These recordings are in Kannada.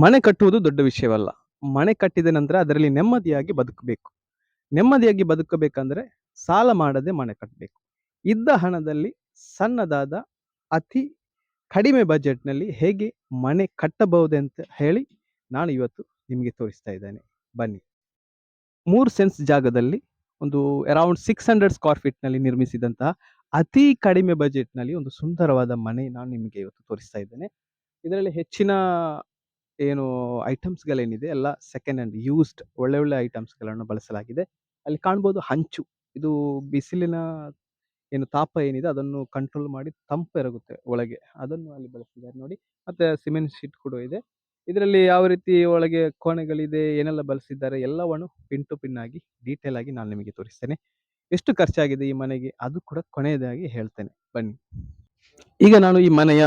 ಮನೆ ಕಟ್ಟುವುದು ದೊಡ್ಡ ವಿಷಯವಲ್ಲ. ಮನೆ ಕಟ್ಟಿದ ನಂತರ ಅದರಲ್ಲಿ ನೆಮ್ಮದಿಯಾಗಿ ಬದುಕಬೇಕು. ನೆಮ್ಮದಿಯಾಗಿ ಬದುಕಬೇಕಂದ್ರೆ ಸಾಲ ಮಾಡದೆ ಮನೆ ಕಟ್ಟಬೇಕು. ಇದ್ದ ಹಣದಲ್ಲಿ ಸಣ್ಣದಾದ ಅತಿ ಕಡಿಮೆ ಬಜೆಟ್‌ನಲ್ಲಿ ಹೇಗೆ ಮನೆ ಕಟ್ಟಬಹುದೆಂತ ಹೇಳಿ ನಾನು ಇವತ್ತು ನಿಮಗೆ ತೋರಿಸ್ತಾ ಇದ್ದೇನೆ. ಬನ್ನಿ. ಮೂರು ಸೆನ್ಸ್ ಜಾಗದಲ್ಲಿ ಒಂದು ಅರೌಂಡ್ 600 ಸ್ಕ್ವೇರ್ ಫೀಟ್‌ನಲ್ಲಿ ನಿರ್ಮಿಸಿದಂತಹ ಅತಿ ಕಡಿಮೆ ಬಜೆಟ್‌ನಲ್ಲಿ ಒಂದು ಸುಂದರವಾದ ಮನೆ ನಾನು ನಿಮಗೆ ಇವತ್ತು ತೋರಿಸ್ತಾ ಇದ್ದೇನೆ. ಇದರಲ್ಲಿ ಹೆಚ್ಚಿನ ಏನು ಐಟಮ್ಸ್‌ಗಳೇನಿದೆ ಎಲ್ಲ ಸೆಕೆಂಡ್ ಹ್ಯಾಂಡ್ ಯೂಸ್ಡ್ ಒಳ್ಳೆ ಒಳ್ಳೆ ಐಟಮ್ಸ್‌ಗಳನ್ನು ಬಳಸಲಾಗಿದೆ. ಅಲ್ಲಿ ಕಾಣ್ಬೋದು ಹಂಚು. ಇದು ಬಿಸಿಲಿನ ಏನು ತಾಪ ಏನಿದೆ ಅದನ್ನು ಕಂಟ್ರೋಲ್ ಮಾಡಿ ತಂಪೆರಗುತ್ತೆ ಒಳಗೆ. ಅದನ್ನು ಅಲ್ಲಿ ಬಳಸಿದ್ದಾರೆ ನೋಡಿ. ಮತ್ತೆ ಸಿಮೆಂಟ್ ಶೀಟ್ ಕೂಡ ಇದೆ. ಇದರಲ್ಲಿ ಯಾವ ರೀತಿ ಒಳಗೆ ಕೋಣೆಗಳಿದೆ, ಏನೆಲ್ಲ ಬಳಸಿದ್ದಾರೆ ಎಲ್ಲವನ್ನು ಪಿನ್ ಟು ಪಿನ್ ಆಗಿ ಡೀಟೇಲ್ ಆಗಿ ನಾನು ನಿಮಗೆ ತೋರಿಸ್ತೇನೆ. ಎಷ್ಟು ಖರ್ಚಾಗಿದೆ ಈ ಮನೆಗೆ ಅದು ಕೂಡ ಕೊನೆಯದಾಗಿ ಹೇಳ್ತೇನೆ. ಬನ್ನಿ. ಈಗ ನಾನು ಈ ಮನೆಯ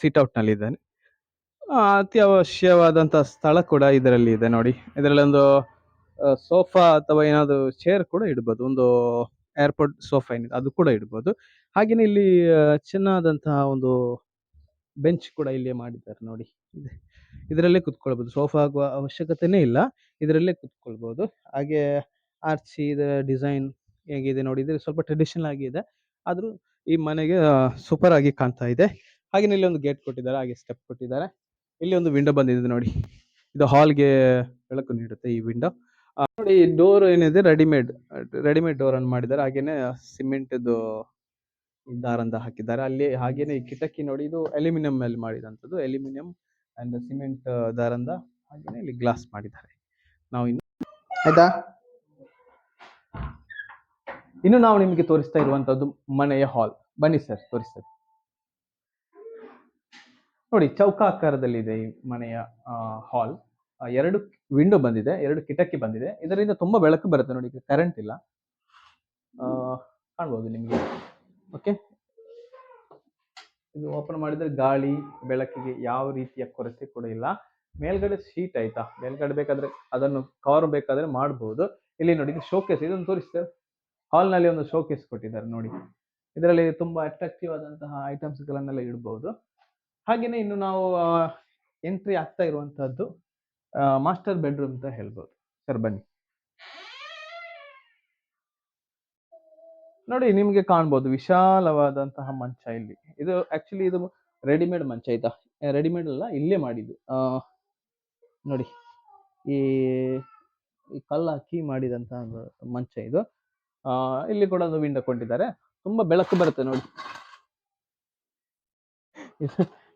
ಸೀಟ್ ಔಟ್‌ನಲ್ಲಿದ್ದೇನೆ. ಅ ಅತ್ಯವಶ್ಯವಾದಂತಹ ಸ್ಥಳ ಕೂಡ ಇದರಲ್ಲಿ ಇದೆ ನೋಡಿ. ಇದರಲ್ಲಿ ಒಂದು ಸೋಫಾ ಅಥವಾ ಏನಾದ್ರು ಚೇರ್ ಕೂಡ ಇಡ್ಬೋದು. ಒಂದು ಏರ್‌ಪೋರ್ಟ್ ಸೋಫಾ ಏನಿದೆ, ಅದು ಕೂಡ ಇಡ್ಬೋದು. ಹಾಗೇನೇ ಇಲ್ಲಿ ಚಿನ್ನದಂತಹ ಒಂದು ಬೆಂಚ್ ಕೂಡ ಇಲ್ಲಿ ಮಾಡಿದ್ದಾರೆ ನೋಡಿ. ಇದೆ. ಇದರಲ್ಲೇ ಕುತ್ಕೊಳ್ಬೋದು. ಸೋಫಾ ಆಗುವ ಅವಶ್ಯಕತೆನೇ ಇಲ್ಲ. ಇದರಲ್ಲೇ ಕುತ್ಕೊಳ್ಬೋದು. ಹಾಗೆ ಆರ್ಚಿ ಇದರ ಡಿಸೈನ್ ಹೇಗಿದೆ ನೋಡಿ. ಇದು ಸ್ವಲ್ಪ ಟ್ರೆಡಿಷನಲ್ ಆಗಿ ಇದೆ. ಆದ್ರೂ ಈ ಮನೆಗೆ ಸೂಪರ್ ಆಗಿ ಕಾಣ್ತಾ ಇದೆ. ಹಾಗೇನೇ ಇಲ್ಲಿ ಒಂದು ಗೇಟ್ ಕೊಟ್ಟಿದ್ದಾರೆ. ಹಾಗೆ ಸ್ಟೆಪ್ ಕೊಟ್ಟಿದ್ದಾರೆ. ಇಲ್ಲಿ ಒಂದು ವಿಂಡೋ ಬಂದಿದೆ ನೋಡಿ. ಇದು ಹಾಲ್‌ಗೆ ಬೆಳಕು ನೀಡುತ್ತೆ ಈ ವಿಂಡೋ. ನೋಡಿ ಡೋರ್ ಏನಿದೆ ರೆಡಿಮೇಡ್ ರೆಡಿಮೇಡ್ ಡೋರ್ ಅನ್ನು ಮಾಡಿದ್ದಾರೆ. ಹಾಗೇನೇ ಸಿಮೆಂಟ್‌ದು ದಾರಂದ ಹಾಕಿದ್ದಾರೆ. ಅಲ್ಲಿ ಹಾಗೇನೆ ಈ ಕಿಟಕಿ ನೋಡಿ, ಇದು ಅಲ್ಯೂಮಿನಿಯಂ ಅಲ್ಲಿ ಮಾಡಿದಂತದ್ದು. ಅಲ್ಯೂಮಿನಿಯಂ ಅಂಡ್ ಸಿಮೆಂಟ್ ದಾರಂದ ಹಾಗೇನೆ ಇಲ್ಲಿ ಗ್ಲಾಸ್ ಮಾಡಿದ್ದಾರೆ. ನಾವು ಇನ್ನು ಆಯ್ತಾ? ಇನ್ನು ನಾವು ನಿಮಗೆ ತೋರಿಸ್ತಾ ಇರುವಂತದ್ದು ಮನೆಯ ಹಾಲ್. ಬನ್ನಿ ಸರ್ ತೋರಿಸ್ತೇನೆ. ನೋಡಿ ಚೌಕಾಕಾರದಲ್ಲಿದೆ ಈ ಮನೆಯ ಹಾಲ್. ಎರಡು ವಿಂಡೋ ಬಂದಿದೆ. ಎರಡು ಕಿಟಕಿ ಬಂದಿದೆ. ಇದರಿಂದ ತುಂಬಾ ಬೆಳಕು ಬರುತ್ತೆ ನೋಡಿ. ಕರೆಂಟ್ ಇಲ್ಲ. ಕಾಣ್ಬೋದು ನಿಮಗೆ. ಓಕೆ. ಇದು ಓಪನ್ ಮಾಡಿದ್ರೆ ಗಾಳಿ, ಬೆಳಕಿಗೆ ಯಾವ ರೀತಿಯ ಕೊರತೆ ಕೂಡ ಇಲ್ಲ. ಮೇಲ್ಗಡೆ ಶೀಟ್ ಆಯ್ತಾ. ಮೇಲ್ಗಡೆ ಬೇಕಾದ್ರೆ ಅದನ್ನು ಕವರ್ ಬೇಕಾದ್ರೆ ಮಾಡಬಹುದು ಇಲ್ಲಿ ನೋಡಿ ಇದು ಶೋಕೇಸ್ ಇದನ್ನು ತೋರಿಸ್ತೇವೆ. ಹಾಲ್‌ನಲ್ಲಿ ಒಂದು ಶೋಕೇಸ್ ಕೊಟ್ಟಿದ್ದಾರೆ ನೋಡಿ. ಇದರಲ್ಲಿ ತುಂಬಾ ಅಟ್ರಾಕ್ಟಿವ್ ಆದಂತಹ ಐಟಮ್ಸ್‌ಗಳನ್ನೆಲ್ಲ ಇಡ್ಬೋದು. ಹಾಗೇನೇ ಇನ್ನು ನಾವು ಎಂಟ್ರಿ ಆಗ್ತಾ ಇರುವಂತಹದ್ದು ಮಾಸ್ಟರ್ ಬೆಡ್‌ರೂಮ್ ಅಂತ ಹೇಳ್ಬೋದು. ಸರ್, ಬನ್ನಿ. ನೋಡಿ, ನಿಮಗೆ ಕಾಣ್ಬೋದು ವಿಶಾಲವಾದಂತಹ ಮಂಚ ಇಲ್ಲಿ. ಇದು ಆಕ್ಚುಲಿ ಇದು ರೆಡಿಮೇಡ್ ಮಂಚ ಆಯ್ತಾ. ರೆಡಿಮೇಡ್ ಅಲ್ಲ, ಇಲ್ಲೇ ಮಾಡಿದ್ದು. ನೋಡಿ. ಈ ಈ ಕಲ್ಲು ಹಾಕಿ ಮಾಡಿದಂತಹ ಮಂಚ ಇದು. ಇಲ್ಲಿ ಕೂಡ ಒಂದು ವಿಂಡೋ ಕೊಂಡಿದ್ದಾರೆ ತುಂಬಾ ಬೆಳಕು ಬರುತ್ತೆ ನೋಡಿ.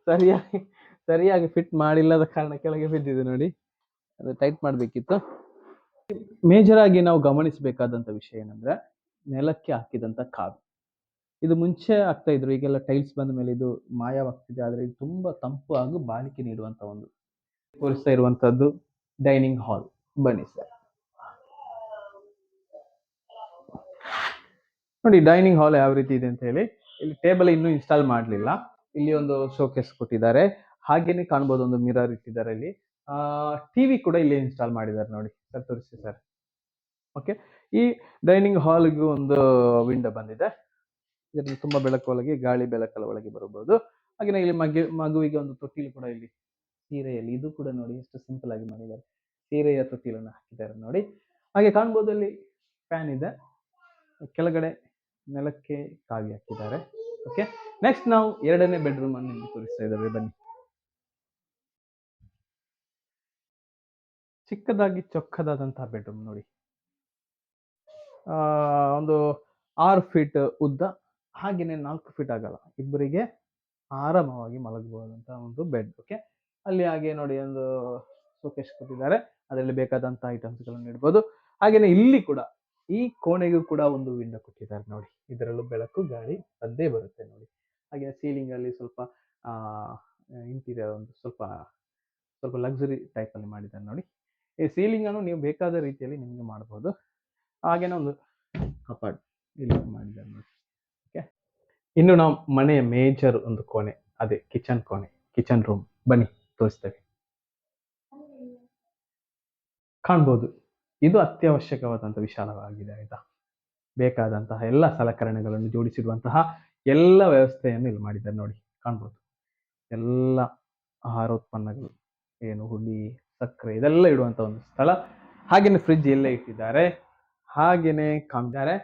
ಸರಿಯಾಗಿ ಸರಿಯಾಗಿ ಫಿಟ್ ಮಾಡಿಲ್ಲದ ಕಾರಣ ಕೆಳಗೆ ಬಿದ್ದಿದೆ ನೋಡಿ. ಅದು ಟೈಟ್ ಮಾಡಬೇಕಿತ್ತು ಮೇಜರ್ ಆಗಿ ನಾವು ಗಮನಿಸಬೇಕಾದಂಥ ವಿಷಯ ಏನಂದ್ರೆ, ನೆಲಕ್ಕೆ ಹಾಕಿದಂಥ ಕಾಲು. ಇದು ಮುಂಚೆ ಆಗ್ತಾ ಇದ್ರು. ಈಗೆಲ್ಲ ಟೈಲ್ಸ್ ಬಂದ ಮೇಲೆ ಇದು ಮಾಯವಾಗ್ತಿದೆ. ಆದ್ರೆ ಇದು ತುಂಬಾ ತಂಪು ಹಾಗೂ ಬಾಳಿಕೆ ನೀಡುವಂತ ಒಂದು ತೋರಿಸ್ತಾ ಇರುವಂತದ್ದು ಡೈನಿಂಗ್ ಹಾಲ್. ಬನ್ನಿ ಸರ್. ನೋಡಿ ಡೈನಿಂಗ್ ಹಾಲ್ ಯಾವ ರೀತಿ ಇದೆ ಅಂತ ಹೇಳಿ. ಇಲ್ಲಿ ಟೇಬಲ್ ಇನ್ನೂ ಇನ್‌ಸ್ಟಾಲ್ ಮಾಡ್ಲಿಲ್ಲ. ಇಲ್ಲಿ ಒಂದು ಶೋಕೇಸ್ ಕೊಟ್ಟಿದ್ದಾರೆ. ಹಾಗೇನೆ ಕಾಣ್ಬೋದು ಒಂದು ಮಿರರ್ ಇಟ್ಟಿದ್ದಾರೆ ಇಲ್ಲಿ. ಟಿವಿ ಕೂಡ ಇಲ್ಲಿ ಇನ್‌ಸ್ಟಾಲ್ ಮಾಡಿದ್ದಾರೆ ನೋಡಿ. ಸರ್, ತೋರಿಸಿ ಸರ್. ಓಕೆ. ಈ ಡೈನಿಂಗ್ ಹಾಲ್‌ಗೂ ಒಂದು ವಿಂಡೋ ಬಂದಿದೆ. ಇದರಲ್ಲಿ ತುಂಬಾ ಬೆಳಕು ಒಳಗೆ, ಗಾಳಿ ಬೆಳಕಲ್ಲ ಒಳಗೆ ಬರಬಹುದು. ಹಾಗೇನೇ ಇಲ್ಲಿ ಮಗು ಮಗುವಿಗೆ ಒಂದು ತೊಟ್ಟಿಲು ಕೂಡ ಇಲ್ಲಿ ಸೀರೆಯಲ್ಲಿ ಇದು ಕೂಡ ನೋಡಿ ಎಷ್ಟು ಸಿಂಪಲ್ ಆಗಿ ಮಾಡಿದ್ದಾರೆ. ಸೀರೆಯ ತೊಟ್ಟಿಲನ್ನು ಹಾಕಿದ್ದಾರೆ ನೋಡಿ. ಹಾಗೆ ಕಾಣ್ಬೋದು ಅಲ್ಲಿ ಫ್ಯಾನ್ ಇದೆ. ಕೆಳಗಡೆ ನೆಲಕ್ಕೆ ಕಾವಿ ಹಾಕಿದ್ದಾರೆ. ಓಕೆ. ನೆಕ್ಸ್ಟ್ ನಾವು ಎರಡನೇ ಬೆಡ್‌ರೂಮ್ ಅನ್ನು ನಿಮಗೆ ತೋರಿಸ್ತಾ ಇದ್ದೇವೆ ಬನ್ನಿ. ಚಿಕ್ಕದಾಗಿ ಚೊಕ್ಕದಾದಂತಹ ಬೆಡ್‌ರೂಮ್ ನೋಡಿ. ಒಂದು ಆರು ಫೀಟ್ ಉದ್ದ, ಹಾಗೇನೇ 4 ಫೀಟ್ ಆಗಲ್ಲ ಇಬ್ಬರಿಗೆ ಆರಾಮವಾಗಿ ಮಲಗಬಹುದಂತಹ ಒಂದು ಬೆಡ್. ಓಕೆ. ಅಲ್ಲಿ ಹಾಗೆ ನೋಡಿ ಒಂದು ಸೋಕೇಶ್ ಕೊಟ್ಟಿದ್ದಾರೆ. ಅದರಲ್ಲಿ ಬೇಕಾದಂತಹ ಐಟಮ್ಸ್‌ಗಳನ್ನು ಇಡ್ಬೋದು. ಹಾಗೇನೇ ಇಲ್ಲಿ ಕೂಡ ಈ ಕೋಣೆಗೂ ಕೂಡ ಒಂದು ವಿಂಡೋ ಕೊಟ್ಟಿದ್ದಾರೆ ನೋಡಿ. ಇದರಲ್ಲೂ ಬೆಳಕು, ಗಾಳಿ ಬಂದೇ ಬರುತ್ತೆ ನೋಡಿ. ಹಾಗೆ ಸೀಲಿಂಗ್ ಅಲ್ಲಿ ಸ್ವಲ್ಪ ಇಂಟೀರಿಯರ್ ಒಂದು ಸ್ವಲ್ಪ ಸ್ವಲ್ಪ ಲಕ್ಸುರಿ ಟೈಪ್ ಅಲ್ಲಿ ಮಾಡಿದ್ದಾರೆ ನೋಡಿ. ಈ ಸೀಲಿಂಗ್ ಅನ್ನು ನೀವು ಬೇಕಾದ ರೀತಿಯಲ್ಲಿ ನಿಮಗೆ ಮಾಡಬಹುದು. ಹಾಗೇನೆ ಒಂದು ಕಪಾಟ್ ಇಲ್ಲಿ ಮಾಡಿದ್ದಾರೆ ನೋಡಿ. ಓಕೆ. ಇನ್ನು ನಾವು ಮನೆಯ ಮೇಜರ್ ಒಂದು ಕೋಣೆ ಅದೇ ಕಿಚನ್ ಕೋಣೆ, ಕಿಚನ್ ರೂಮ್ ಬನ್ನಿ ತೋರಿಸ್ತೇವೆ. ಕಾಣ್ಬೋದು. ಇದು ಅತ್ಯವಶ್ಯಕವಾದಂಥ ವಿಶಾಲವಾಗಿದೆ ಆಯಿತಾ ಬೇಕಾದಂತಹ ಎಲ್ಲ ಸಲಕರಣೆಗಳನ್ನು ಜೋಡಿಸಿರುವಂತಹ ಎಲ್ಲ ವ್ಯವಸ್ಥೆಯನ್ನು ಇಲ್ಲಿ ಮಾಡಿದ್ದಾರೆ ನೋಡಿ. ಕಾಣ್ಬೋದು. ಎಲ್ಲ ಆಹಾರ ಉತ್ಪನ್ನಗಳು, ಏನು ಹುಳಿ, ಸಕ್ಕರೆ, ಇದೆಲ್ಲ ಇಡುವಂಥ ಒಂದು ಸ್ಥಳ ಹಾಗೇನೆ ಫ್ರಿಡ್ಜ್ ಎಲ್ಲೇ ಇಟ್ಟಿದ್ದಾರೆ, ಹಾಗೇನೆ ಕಾಮಿದ್ದಾರೆ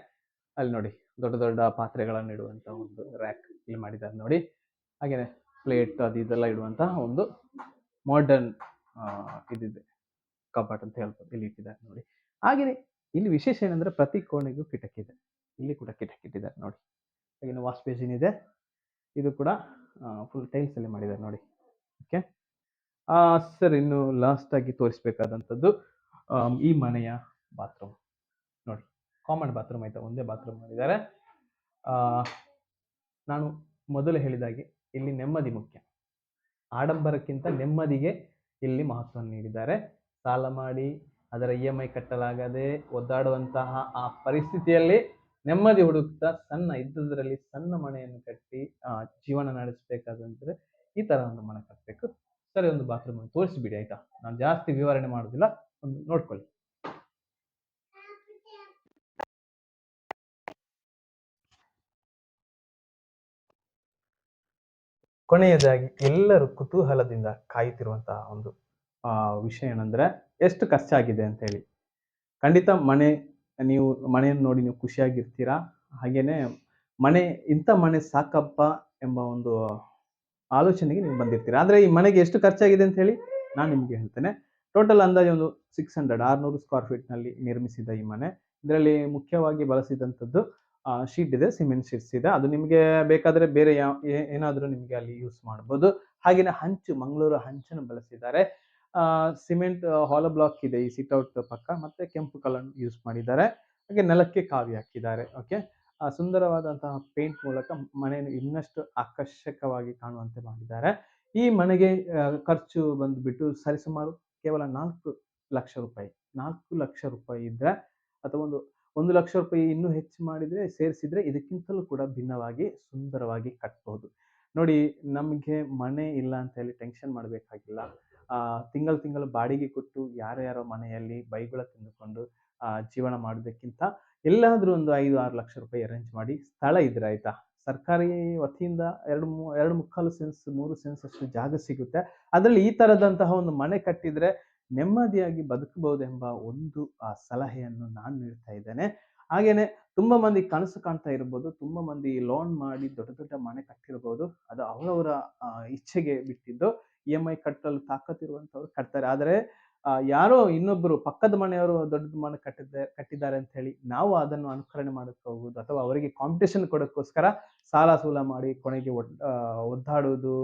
ಅಲ್ಲಿ ನೋಡಿ, ದೊಡ್ಡ ದೊಡ್ಡ ಪಾತ್ರೆಗಳನ್ನು ಇಡುವಂತ ಒಂದು ರ್ಯಾಕ್ ಇಲ್ಲಿ ಮಾಡಿದ್ದಾರೆ ನೋಡಿ ಹಾಗೇನೆ ಪ್ಲೇಟ್ ಅದು ಇದೆಲ್ಲ ಇಡುವಂತಹ ಒಂದು ಮಾಡರ್ನ್ ಇದಿದೆ ಕಪಾಟ್ ಅಂತ ಹೇಳ್ಬೋದು, ಇಲ್ಲಿ ಇಟ್ಟಿದ್ದಾರೆ ನೋಡಿ. ಹಾಗೇನೆ ಇಲ್ಲಿ ವಿಶೇಷ ಏನಂದ್ರೆ ಪ್ರತಿ ಕೋಣೆಗೂ ಕಿಟಕಿ ಇದೆ. ಇಲ್ಲಿ ಕೂಡ ಕಿಟಕಿ ಇಟ್ಟಿದ್ದಾರೆ ನೋಡಿ. ಹಾಗೇನೆ ವಾಶ್ ಬೇಸಿನ್ ಇದೆ. ಇದು ಕೂಡ ಫುಲ್ ಟೈಲ್ಸ್ ಅಲ್ಲಿ ಮಾಡಿದ್ದಾರೆ ನೋಡಿ. ಓಕೆ ಸರ್ ಇನ್ನು ಲಾಸ್ಟ್ ಆಗಿ ತೋರಿಸ್ಬೇಕಾದಂಥದ್ದು ಈ ಮನೆಯ ಬಾತ್ರೂಮ್ ನೋಡಿ. ಕಾಮನ್ ಬಾತ್ರೂಮ್ ಆಯ್ತಾ? ಒಂದೇ ಬಾತ್ರೂಮ್ ಮಾಡಿದ್ದಾರೆ. ನಾನು ಮೊದಲು ಹೇಳಿದಾಗೆ ಇಲ್ಲಿ ನೆಮ್ಮದಿ ಮುಖ್ಯ. ಆಡಂಬರಕ್ಕಿಂತ ನೆಮ್ಮದಿಗೆ ಇಲ್ಲಿ ಮಹತ್ವ ನೀಡಿದ್ದಾರೆ. ಸಾಲ ಮಾಡಿ ಅದರ ಇ ಎಂ ಐ ಕಟ್ಟಲಾಗದೆ ಒದ್ದಾಡುವಂತಹ ಆ ಪರಿಸ್ಥಿತಿಯಲ್ಲಿ ನೆಮ್ಮದಿ ಹುಡುಕ್ತಾ ಸಣ್ಣ ಇದ್ದದರಲ್ಲಿ ಸಣ್ಣ ಮನೆಯನ್ನು ಕಟ್ಟಿ ಆ, ಜೀವನ ನಡೆಸಬೇಕಾದಂದ್ರೆ ಈ ತರ ಒಂದು ಮನೆ ಕಟ್ಟಬೇಕು ಸರಿ ಒಂದು ಬಾತ್ರೂಮ್ ತೋರಿಸಿಬಿಡಿ ಆಯ್ತಾ? ನಾನು ಜಾಸ್ತಿ ವಿವರಣೆ ಮಾಡೋದಿಲ್ಲ ಒಂದು ನೋಡ್ಕೊಳ್ಳಿ. ಕೊನೆಯದಾಗಿ ಎಲ್ಲರೂ ಕುತೂಹಲದಿಂದ ಕಾಯುತ್ತಿರುವಂತಹ ಒಂದು ವಿಷಯ ಏನಂದ್ರೆ ಎಷ್ಟು ಖರ್ಚಾಗಿದೆ ಅಂತ ಹೇಳಿ ಖಂಡಿತ ಮನೆ ನೀವು, ಮನೆಯನ್ನು ನೋಡಿ ನೀವು ಖುಷಿಯಾಗಿರ್ತೀರಾ? ಹಾಗೇನೆ ಮನೆ, ಇಂಥ ಮನೆ ಸಾಕಪ್ಪ ಎಂಬ ಒಂದು ಆಲೋಚನೆಗೆ ನೀವು ಬಂದಿರ್ತೀರಾ? ಆದರೆ ಈ ಮನೆಗೆ ಎಷ್ಟು ಖರ್ಚಾಗಿದೆ ಅಂತ ಹೇಳಿ ನಾನು ನಿಮ್ಗೆ ಹೇಳ್ತೇನೆ. ಟೋಟಲ್ ಅಂದಾಜು ಒಂದು ಸಿಕ್ಸ್ ಹಂಡ್ರೆಡ್ ಆರ್ನೂರು ಸ್ಕ್ವೇರ್ ಫೀಟ್ನಲ್ಲಿ ನಿರ್ಮಿಸಿದ ಈ ಮನೆ. ಇದರಲ್ಲಿ ಮುಖ್ಯವಾಗಿ ಬಳಸಿದಂಥದ್ದು ಶೀಟ್ ಇದೆ ಸಿಮೆಂಟ್ ಶೀಟ್ಸ್ ಇದೆ. ಅದು ನಿಮಗೆ ಬೇಕಾದ್ರೆ ಬೇರೆ ಯಾವ ಏನಾದರೂ ನಿಮಗೆ ಅಲ್ಲಿ ಯೂಸ್ ಮಾಡ್ಬೋದು. ಹಾಗೆಯೇ ಹಂಚು, ಮಂಗಳೂರು ಹಂಚನ್ನು ಬಳಸಿದ್ದಾರೆ. ಸಿಮೆಂಟ್ ಹಾಲ ಬ್ಲಾಕ್ ಇದೆ, ಈ ಸಿಟ್ಔಟ್ ಪಕ್ಕ, ಮತ್ತೆ ಕೆಂಪು ಕಲರ್ ಯೂಸ್ ಮಾಡಿದ್ದಾರೆ. ಹಾಗೆ ನೆಲಕ್ಕೆ ಕಾವಿ ಹಾಕಿದ್ದಾರೆ ಓಕೆ ಸುಂದರವಾದಂತಹ ಪೇಂಟ್ ಮೂಲಕ ಮನೆಯನ್ನು ಇನ್ನಷ್ಟು ಆಕರ್ಷಕವಾಗಿ ಕಾಣುವಂತೆ ಮಾಡಿದ್ದಾರೆ. ಈ ಮನೆಗೆ ಖರ್ಚು ಬಂದುಬಿಟ್ಟು ಸರಿಸುಮಾರು ಕೇವಲ ನಾಲ್ಕು ಲಕ್ಷ ರೂಪಾಯಿ, ನಾಲ್ಕು ಲಕ್ಷ ರೂಪಾಯಿ ಇದ್ರೆ, ಅಥವಾ ಒಂದು ಒಂದು ಲಕ್ಷ ರೂಪಾಯಿ ಇನ್ನೂ ಹೆಚ್ಚು ಮಾಡಿದ್ರೆ, ಸೇರಿಸಿದ್ರೆ ಇದಕ್ಕಿಂತಲೂ ಕೂಡ ಭಿನ್ನವಾಗಿ ಸುಂದರವಾಗಿ ಕಟ್ಟಬಹುದು ನೋಡಿ, ನಮಗೆ ಮನೆ ಇಲ್ಲ ಅಂತ ಹೇಳಿ ಟೆನ್ಷನ್ ಮಾಡಬೇಕಾಗಿಲ್ಲ. ತಿಂಗಳು ತಿಂಗಳು ಬಾಡಿಗೆ ಕೊಟ್ಟು ಯಾರ್ಯಾರೋ ಮನೆಯಲ್ಲಿ ಬೈಗುಳ ತಿಂದುಕೊಂಡು ಜೀವನ ಮಾಡೋದಕ್ಕಿಂತ ಎಲ್ಲಾದರೂ ಒಂದು ಐದು, ಆರು ಲಕ್ಷ ರೂಪಾಯಿ ಅರೇಂಜ್ ಮಾಡಿ ಸ್ಥಳ ಇದ್ರೆ ಆಯ್ತಾ? ಸರ್ಕಾರಿ ವತಿಯಿಂದ ಎರಡು ಮೂ, ಎರಡು ಮುಕ್ಕಾಲು ಸೆನ್ಸ್ ಮೂರು ಸೆನ್ಸ್ ಅಷ್ಟು ಜಾಗ ಸಿಗುತ್ತೆ. ಅದರಲ್ಲಿ ಈ ತರದಂತಹ ಒಂದು ಮನೆ ಕಟ್ಟಿದ್ರೆ ನೆಮ್ಮದಿಯಾಗಿ ಬದುಕಬಹುದೆಂಬ ಒಂದು, ಆ, ಸಲಹೆಯನ್ನು ನಾನು ನೀಡ್ತಾ ಇದ್ದೇನೆ. ಹಾಗೇನೆ ತುಂಬಾ ಮಂದಿ ಕನಸು ಕಾಣ್ತಾ ಇರ್ಬೋದು, ತುಂಬಾ ಮಂದಿ ಲೋನ್ ಮಾಡಿ ದೊಡ್ಡ ದೊಡ್ಡ ಮನೆ ಕಟ್ಟಿರ್ಬೋದು. ಅದು ಅವರವರ ಇಚ್ಛೆಗೆ ಬಿಟ್ಟಿದ್ದು. ಇ ಎಂ ಐ ಕಟ್ಟಲು ತಾಕತ್ತಿರುವಂತವ್ರು ಕಟ್ತಾರೆ. ಆದರೆ ಯಾರೋ ಇನ್ನೊಬ್ಬರು ಪಕ್ಕದ ಮನೆಯವರು ದೊಡ್ಡ ಮನೆ ಕಟ್ಟಿದ್ದೆ, ಕಟ್ಟಿದ್ದಾರೆ ಅಂತ ಹೇಳಿ ನಾವು ಅದನ್ನು ಅನುಕರಣೆ ಮಾಡಕ್ಕೆ ಅಥವಾ ಅವರಿಗೆ ಕಾಂಪಿಟೇಷನ್ ಕೊಡೋಕ್ಕೋಸ್ಕರ ಸಾಲ ಸೂಲ ಮಾಡಿ ಕೊನೆಗೆ ಒದ್ದಾಡುವುದು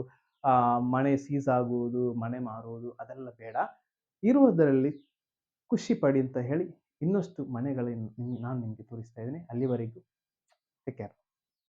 ಆ ಮನೆ ಸೀಸ್ ಆಗುವುದು, ಮನೆ ಮಾರುವುದು ಅದೆಲ್ಲ ಬೇಡ. ಇರುವುದರಲ್ಲಿ ಖುಷಿ ಪಡಿ ಅಂತ ಹೇಳಿ ಇನ್ನಷ್ಟು ಮನೆಗಳನ್ನು ನಾನು ನಿಮಗೆ ತೋರಿಸ್ತಾ ಇದ್ದೀನಿ. ಅಲ್ಲಿವರೆಗೂ. Take care